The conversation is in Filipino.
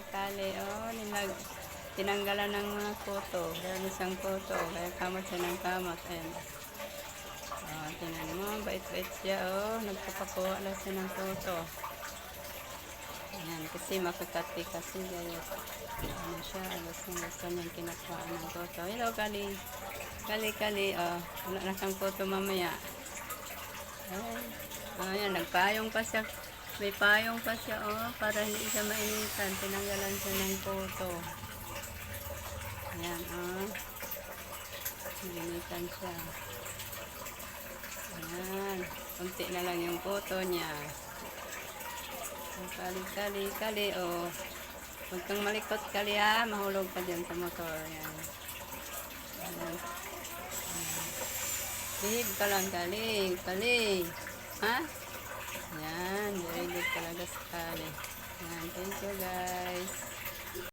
si Kali. Oh, nilag, tinanggalan ng mga kuto. Dahil isang kuto. Kaya kamot siya ng kamot. Ayan. Oh, tingnan mo. Bait-bait siya. Oh, nagpapakuha lang siya ng kuto. Ayan, kasi makakati kasi gaya. Ano siya, gusto gusto niyang kinakuha ng kuto. Hello, Kali. Kali, Kali. Oh, wala na kang kuto mamaya. Ay, ayan, nagpayong pa siya. May payong pa siya, oh, para hindi siya mainitan. Tinanggalan siya ng kuto. Ayan, oh. Naginitan siya. Ayan, kunti na lang yung kuto niya. Oh, Kali, kali, kali, oh. Huwag kang malikot, kali, ha. Mahulog ka dyan sa motor. Ayan. Ayan. Behave ka lang, kali. Kali. Ha? Kali. Yan. Thank you, guys.